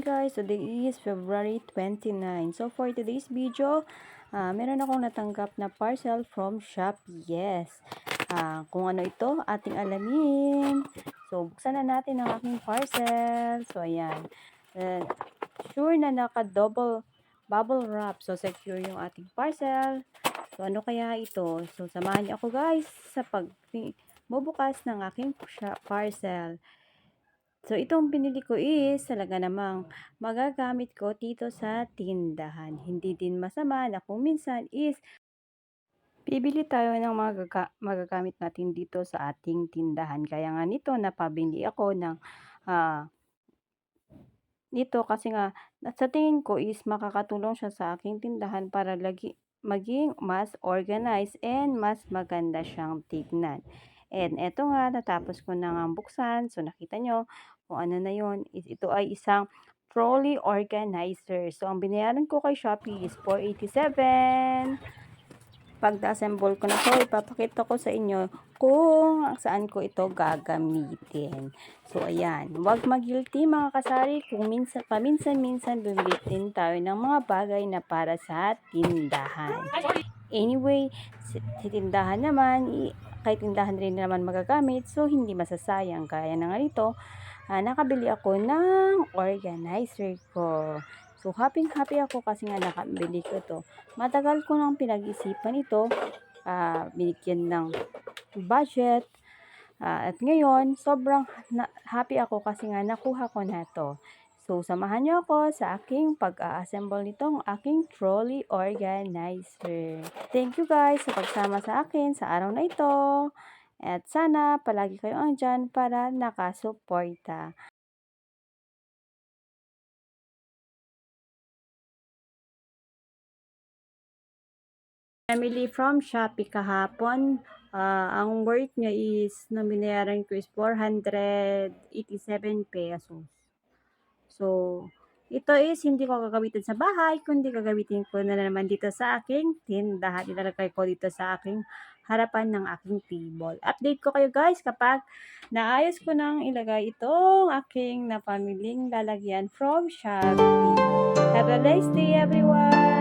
guys, today is February 29. So for today's video, ah, meron akong natanggap na parcel from Shopee. Yes. Ah, kung ano ito, ating alamin. So buksan na natin ang aking parcel. So ayan. Eh, sure na naka-double bubble wrap. So secure yung ating parcel. So ano kaya ito? So samahan niyo ako guys sa pag bubukas ng aking parcel. So, itong pinili ko is talaga namang magagamit ko dito sa tindahan. Hindi din masama na kung minsan is bibili tayo ng mga gaga- magagamit natin dito sa ating tindahan. Kaya nga nito, napabili ako ng ah, nito kasi nga sa tingin ko is makakatulong siya sa aking tindahan para lagi maging mas organized and mas maganda siyang tignan. And eto nga, natapos ko na nga buksan. So, nakita nyo kung ano na yon ito ay isang trolley organizer. So, ang binayaran ko kay Shopee is 487. Pag na-assemble ko na to, ipapakita ko sa inyo kung saan ko ito gagamitin. So, ayan. Huwag mag-guilty mga kasari kung minsan, paminsan-minsan bumili tayo ng mga bagay na para sa tindahan. Anyway, si tindahan naman, kahit tindahan rin naman magagamit, so hindi masasayang. Kaya na nga nito, ah, nakabili ako ng organizer ko. So, happy-happy ako kasi nga nakabili ko to. Matagal ko nang pinag-isipan ito, ah, binigyan ng budget, Ah, at ngayon, sobrang happy ako kasi nga nakuha ko na to. So, samahan niyo ako sa aking pag-a-assemble nitong aking trolley organizer. Thank you guys sa pagsama sa akin sa araw na ito. At sana palagi kayo andyan para nakasuporta. Family from Shopee kahapon. ah, ang worth niya is, na binayaran ko is 487 pesos. So, ito is hindi ko gagamitin sa bahay, kundi gagamitin ko na naman dito sa aking tindahan. Ilalagay ko dito sa aking harapan ng aking table. Update ko kayo guys kapag naayos ko nang ilagay itong aking napamiling lalagyan from Shopee. Have a nice day everyone!